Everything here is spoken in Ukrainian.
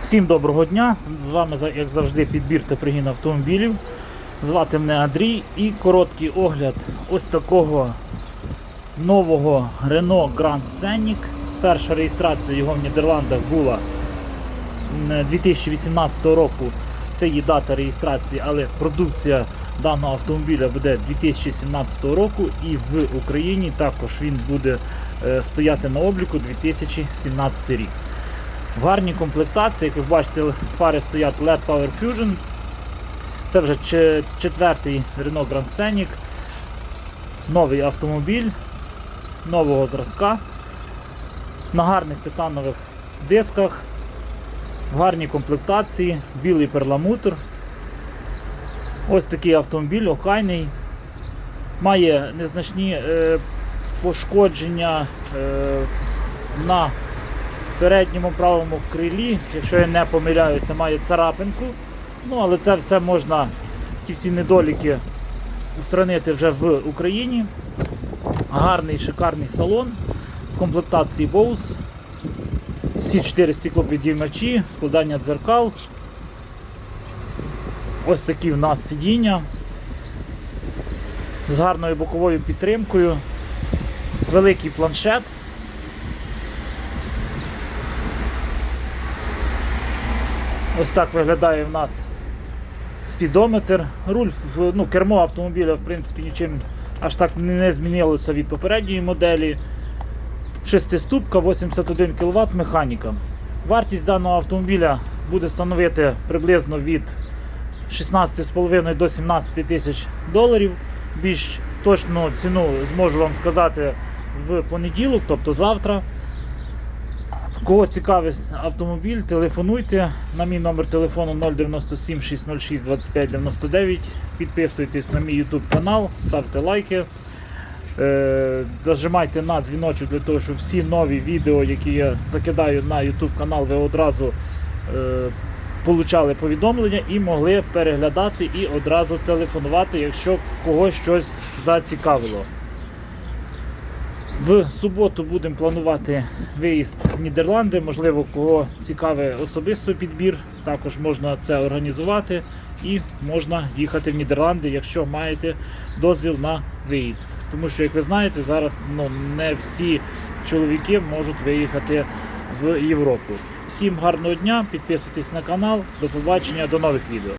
Всім доброго дня! З- вами, як завжди, підбір та пригін автомобілів. Звати мене Андрій і короткий огляд ось такого нового Renault Grand Scenic. Перша реєстрація його в Нідерландах була 2018 року. Це є дата реєстрації, але продукція даного автомобіля буде 2017 року і в Україні також він буде е, стояти на обліку 2017 рік. В гарній комплектації, як ви бачите, фари стоять LED Power Fusion. Це вже четвертий Renault Grand Scenic. Новий автомобіль нового зразка. На гарних титанових дисках, в гарній комплектації, білий перламутр. Ось такий автомобіль, охайний. Має незначні е, пошкодження е, на передньому правому крилі, якщо я не помиляюся, має царапинку. Ну, але це все можна, ті всі недоліки устранити вже в Україні. Гарний шикарний салон в комплектації Bose. Всі чотири стеклопідіймачі, складання дзеркал. Ось такі в нас сидіння з гарною боковою підтримкою, великий планшет. Ось так виглядає в нас спідометр. Руль, ну, кермо автомобіля в принципі нічим аж так не змінилося від попередньої моделі. Шестиступка, 81 кВт механіка. Вартість даного автомобіля буде становити приблизно від 16,5 до 17 тисяч доларів. Більш точну ціну зможу вам сказати в понеділок, тобто завтра. Кого цікавить автомобіль, телефонуйте на мій номер телефону 097 606 25 99. Підписуйтесь на мій YouTube канал, ставте лайки. Е, Нажимайте на дзвіночок для того, щоб всі нові відео, які я закидаю на YouTube канал, ви одразу е, получали повідомлення і могли переглядати і одразу телефонувати, якщо когось щось зацікавило. В суботу будемо планувати виїзд в Нідерланди. Можливо, кого цікавий особисто підбір, також можна це організувати і можна їхати в Нідерланди, якщо маєте дозвіл на виїзд. Тому що, як ви знаєте, зараз ну, не всі чоловіки можуть виїхати в Європу. Всім гарного дня, підписуйтесь на канал, до побачення, до нових відео.